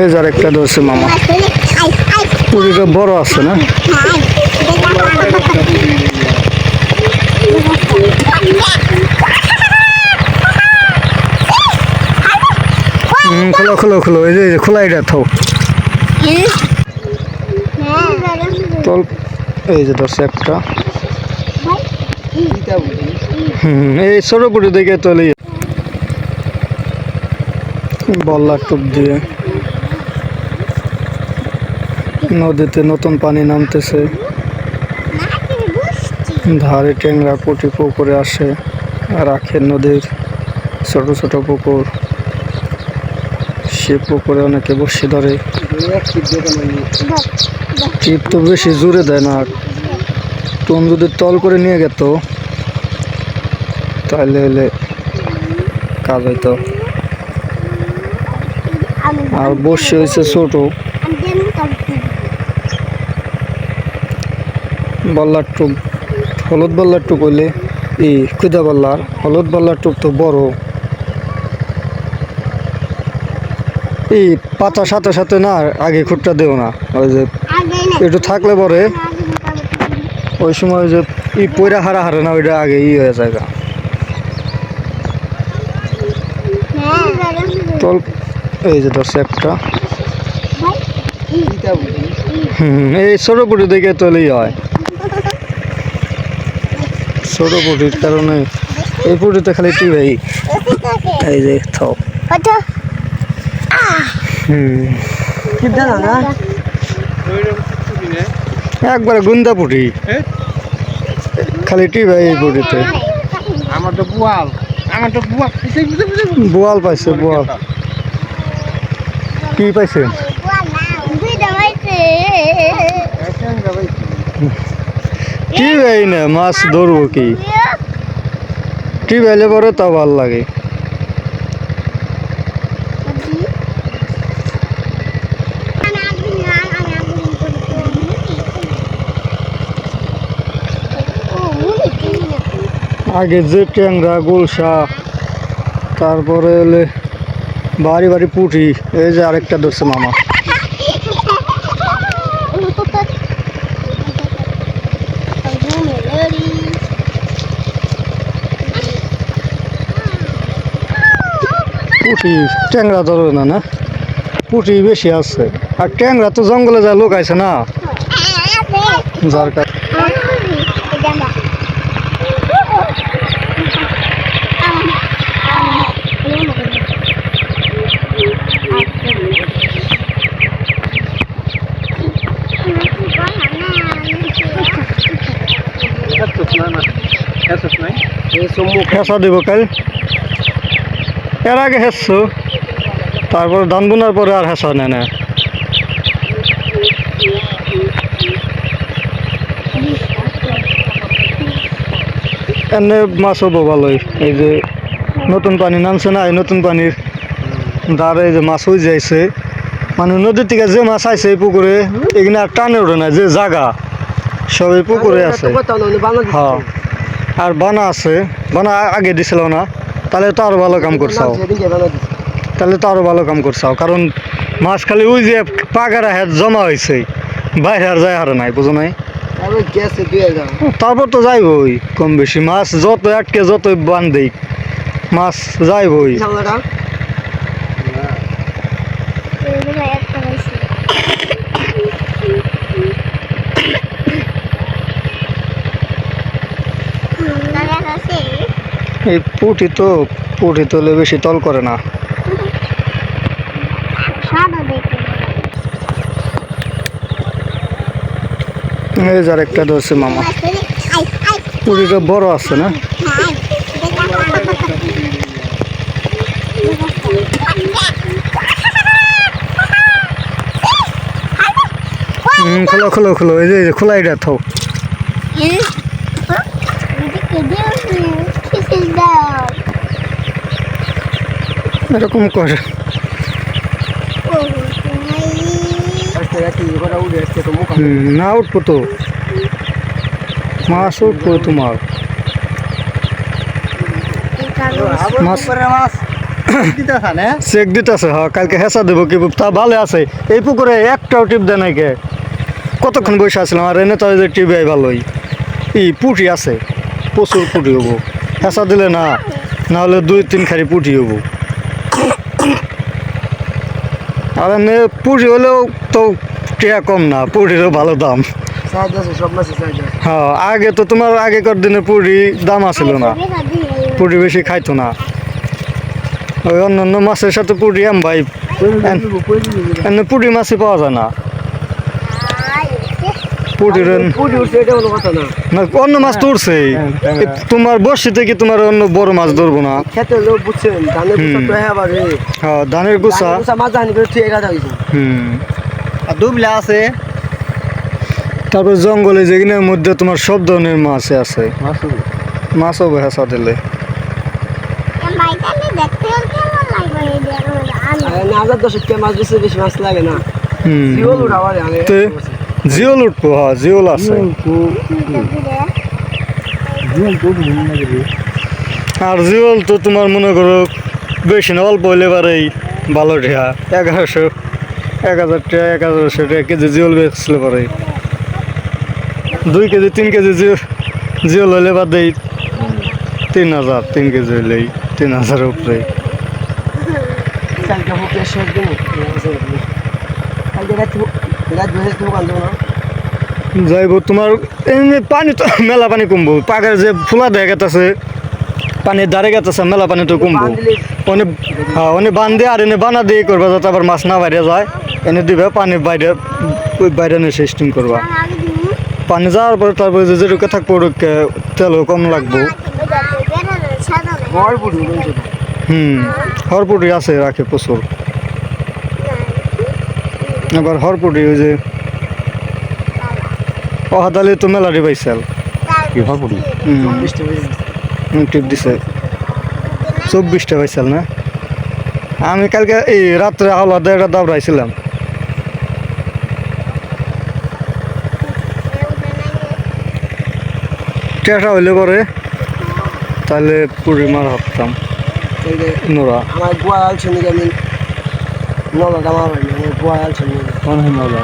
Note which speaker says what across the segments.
Speaker 1: এই যার একটা ধরছে মামা। পুরিটা বড় আছে না? খোলো খোলো খোলো, এই যে খোলা এটা থাও। তল, এই যে ধরছে একটা। হুম, এই ছোট পুরি দেখে তলে। বল্লার টুপ দিয়ে। নদীতে নতুন পানি নামতেছে। ধারে ট্যাংরা পুটি পুকুরে আসে আর আখের নদীর ছোট ছোট পুকুর। সে পুকুরে অনেকে বসে ধরে। টিপ তো বেশি জোরে দেয় না। টন যদি তল করে নিয়ে গেত তাহলে হলে কাজ হইতো। আর বসে হয়েছে ছোট। বল্লার টুক হলুদ বল্লার টুক হইলে এই খুদা বল্লার হলুদ বল্লার টুক তো বড়। এই পাতা সাথে সাথে না আগে খুঁটটা দেও না ওই যে একটু থাকলে পরে ওই সময় ওই যে ই পয়রা হারা হারে না ওইটা আগে ই হয়ে যায়। তল এই যে ধরছে একটা। হুম এই পুটি দেখে তলেই হয়। ছোট পুটির কারণে এই পুটিতে খালি টিভাই এই যে থাও একবারে গুন্দা পুটি। খালি টিভাই এই পুটিতে।
Speaker 2: আমার তো বুয়াল। আমার তো
Speaker 1: বোয়াল। পাইছে বোয়াল। কি পাইছে। ভাই না, মাছ ধরবো কি? ভাইলে পরে তা ভালো লাগে। আগে যে ট্যাংরা, গোলসা, তারপরে হলে বাড়ি বাড়ি পুঁটি, এই যে আরেকটা ধরছে মামা। পুঁটি ট্যাংরা ধরে না না? পুঁটি বেশি আছে। আর ট্যাংরা তো জঙ্গলে যা লোক আছে না? যার কাছে হেঁচা দিব কাল। এর আগে হেঁচছো তারপর ধান বোনার পরে আর হেঁচা নেয় না এনে মাছ হব ভালোই এই যে নতুন পানি নামছে না এই নতুন পানির দ্বারা এই যে মাছ হয়ে যাইছে মানে নদীর থেকে যে মাছ আইছে এই পুকুরে এখানে আর টানে ওঠে না যে জাগা সব এই পুকুরে আছে। হ্যাঁ। আর বানা আছে বানা আগে দিছিল না। তাহলে তো আরও ভালো কাম করছাও। তাহলে তো আরও ভালো কাম করছাও কারণ মাছ খালি ওই যে পাগারা হ্যাঁ জমা হয়েছে বাইরে আর যায় হারে নাই বুঝো নাই? তারপর তো যাইবই কম বেশি মাছ যত আটকে যতই বান্ধি মাছ যাইবই। এই পুঁটি তো, পুঁটি তোলে বেশি তল করে না। এই যার একটা ধরছে মামা। পুঁটিটা বড় আছে না? খোলো খোলো খোলো। এই যে খোলা এটা থাও এরকম করে। না উঠবো তো। মাছ উঠবো তোমার। চেক দিতেছে হ্যাঁ কালকে হেসা দেবো কি তা ভালো আছে। এই পুকুরে একটাও টিপ দেয় নাই কে? কতক্ষণ বসে আসলাম আর এনে তো যে টিপ আই ভালোই। ই পুটি আছে। প্রচুর পুটি হব। হেসা দিলে না না হলে দুই তিন খারি পুটি হব। আর এমনি পুটি হলেও তো টিয়া কম না পুটিরও ভালো দাম। হ্যাঁ আগে তো তোমার আগেকার দিনে পুরি দাম আসিল না পুরি বেশি খাইতো না। ওই অন্য অন্য মাছের সাথে পুরি আম ভাই পুটি মাছই পাওয়া যায় না। অন্য মাছ তো উঠছেই
Speaker 2: হ্যাঁ,
Speaker 1: তোমার থেকে তোমার অন্য বড় মাছ ধরবো না।
Speaker 2: খেতে ধানের হ্যাঁ
Speaker 1: হ্যাঁ গুছা। হুম।
Speaker 2: আর দুবলা আছে।
Speaker 1: তারপর জঙ্গলে যেগুলোর মধ্যে তোমার সব ধরনের মাছ আছে। মাছও ভেসা দিলে
Speaker 2: কে মাছ বেশি বেশি মাছ লাগে না।
Speaker 1: হুম।
Speaker 2: জিওল
Speaker 1: উঠবো হ্যাঁ জিওল আছে। আর জিওল তো তোমার মনে করো বেশি না অল্প হইলে পারেই ভালো ঢেয়া এগারোশো এক হাজার টাকা এক হাজারশো টাকা কেজি জিওল বেচলে পারে। দুই কেজি তিন কেজি জিও জিওল হইলে বা দেই তিন হাজার তিন কেজি হইলেই তিন হাজারের উপরে।
Speaker 2: কালকে
Speaker 1: যাইব তোমার এমনি পানি তো মেলা পানি কমবো। পাকের যে ফুলা দেখা গেতেছে পানির ধারে গেতেছে মেলা পানি তো কমবো। অনেক হ্যাঁ অনেক বান দিয়ে আর এনে বানা দিয়ে করবা যাতে আবার মাছ না বাইরে যায়। এনে দিবে পানি বাইরে বাইরে নিয়ে সিস্টেম করবা। পানি যাওয়ার পরে তারপরে যে যেটুকু থাকব ওটুকু তেলও কম লাগবো।
Speaker 2: বড়
Speaker 1: হুম হরপুটি আছে রাখে প্রচুর। এবার হরপুটি ওই যে অহাদালি তো মেলারি পাইছাল
Speaker 2: হয়ে গেছে
Speaker 1: টিপ দিছে। চব্বিশটা পাইছাল না? আমি কালকে এই রাত্রে হাওলা দেড়টা দাবড়াইছিলাম টেটা হইলে পরে তাহলে পুরি মার হাঁটতাম নোরা।
Speaker 2: আমার গোয়া আলছে নাকি আমি নলাটা আমার হয়নি আমার গোয়া আলছে নাকি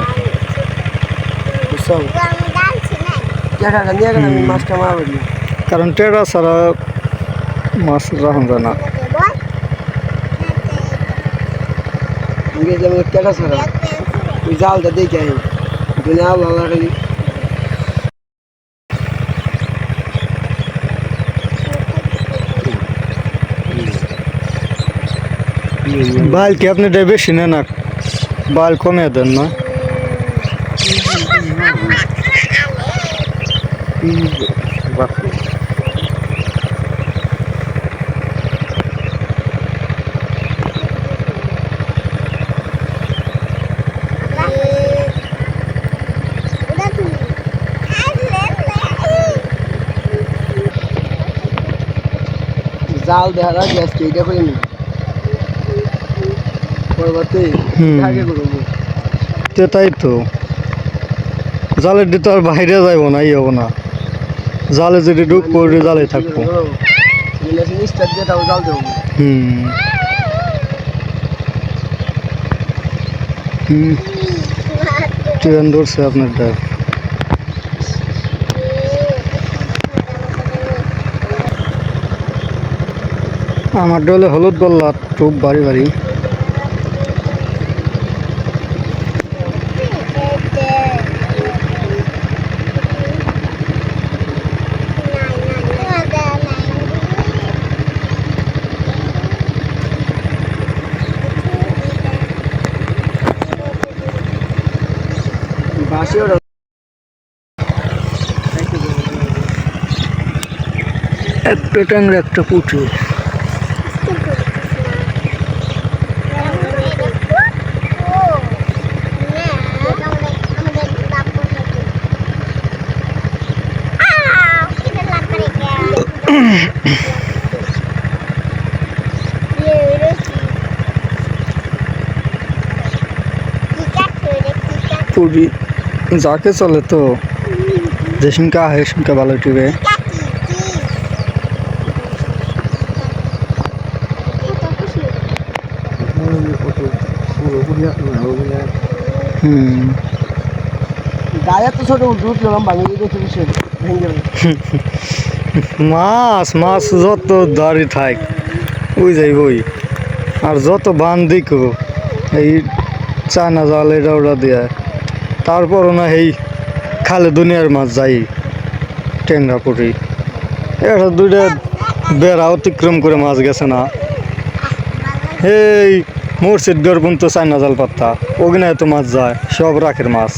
Speaker 2: বুঝছ ক্যাটাটা নিয়ে গেলে আমি মাছটা মারা হয়নি
Speaker 1: কারণ টেরা ছাড়া মাছ রাখা যায় না
Speaker 2: আমি যেমন ক্যাটা ছাড়া ওই জালটা দেখে আই দুনিয়া আল্লাহ আল্লাহ খালি
Speaker 1: বাল কি আপনি এটা বেশি নেন না বাল কমিয়ে দেন না
Speaker 2: জাল দেখা যায় আজকে এইটা করিনি পরবর্তী
Speaker 1: হুম।
Speaker 2: আগে করব?
Speaker 1: তো তো। জালের দিতে আর বাইরে যাইব না ই হব না। জালে যদি ডুব করে জালে থাকব।
Speaker 2: দিয়ে তাও জাল দেবো।
Speaker 1: হুম। ট্রেন ধরছে আপনার ড্রাইভ আমার ডলে হলুদ বললা টুপ বাড়ি বাড়ি
Speaker 2: বাসি ওটা
Speaker 1: একটা ট্যাংরা একটা পুঁটি। পুরি যাকে চলে তো যেসিনকা আহে সেসিনকা ভালো টিবে হুম
Speaker 2: গায়ে তো ছোট উঠলাম
Speaker 1: মাছ মাছ যত দাঁড়ি থাক ওই যাইবই আর যত বান দিকো এই চায়না জাল এটা ওটা দিয়ে। তারপরও না এই খালে দুনিয়ার মাছ যাই, টেংরা পুটি। এটা দুইটা বেড়া অতিক্রম করে মাছ গেছে না। এই মসজিদ গড় পর্যন্ত চাইনা জাল পাত্তা। তো মাছ যায় সব রাখের মাছ।